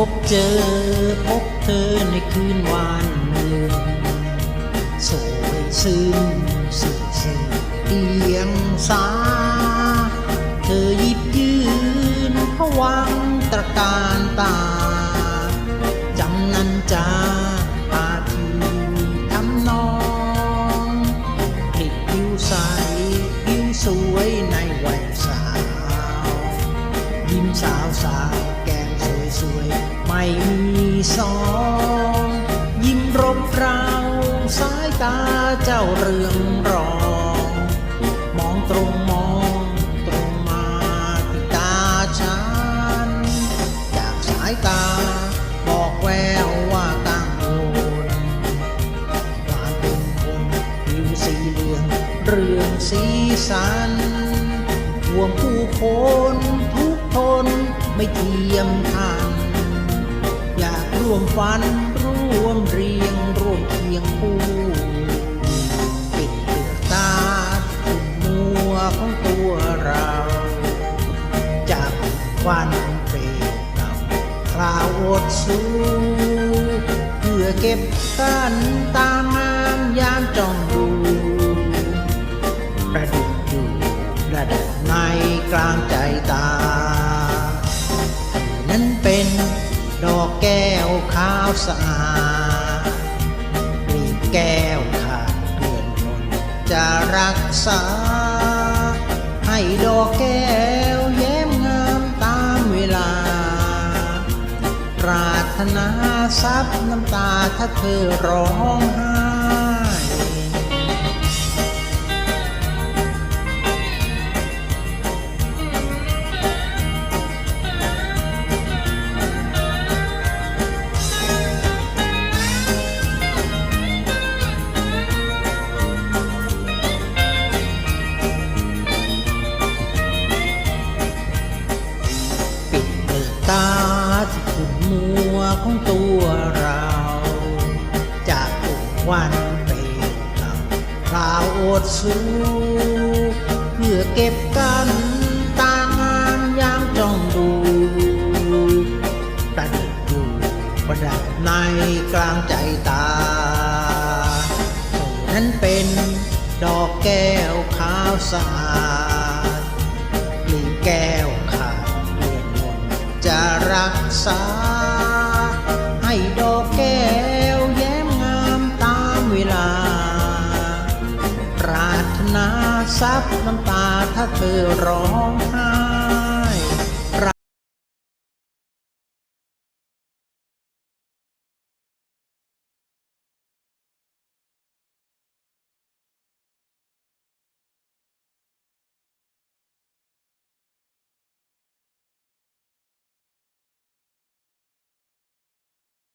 พบเจอพบเธอในคืนวานหนึ่งสวยซึ้งสุดสื่อเอียงสา เธอหยิบยืนผวังตระการตา จำนันจาปาทีทำนองกลิบผิวใสผิวสวยในวัยสาว ยิ้มสาวสาวแก สวยสวยไม่มีสองยิ้มรบเราสายตาเจ้าเรืองรอง มองตรงมองตรงมาที่ตาฉัน จากสายตาบอกแววว่ากังวลความเป็นคนผิวสีเหลืองเรื่องสีสันห่วงผู้คน ไม่เทียมทันอยากร่วมฝันร่วมเรียงร่วมเคียงคู่ปิดเปลือกตาทุกมัวของตัวเราจากวันเปรียวกับคราวอดสู้เพื่อเก็บกันตามงามยามจ้องดูประดุจอยู่ระดับในกลางใจาวสะอาด มีแก้วขาดเดือนคนจะรักษา ให้ดอกแก้วแย้มงามตามเวลา ปรารถนาซับน้ำตาถ้าเธอร้อง ของตัวเรา จากทุกวันเปรียวเราคราวอดสู้เพื่อเก็บกันตางานยามจ้องดูประดิษฐ์อยู่ประดับในกลางใจตาเธอนั้นเป็นดอกแก้วขาวสะอาดกลีแก้วขาดเลือนมนจะรักษา ดอกแก้วแย้มงามตามเวลา ปรารถนาซับน้ำตาถ้าเธอร้องไห้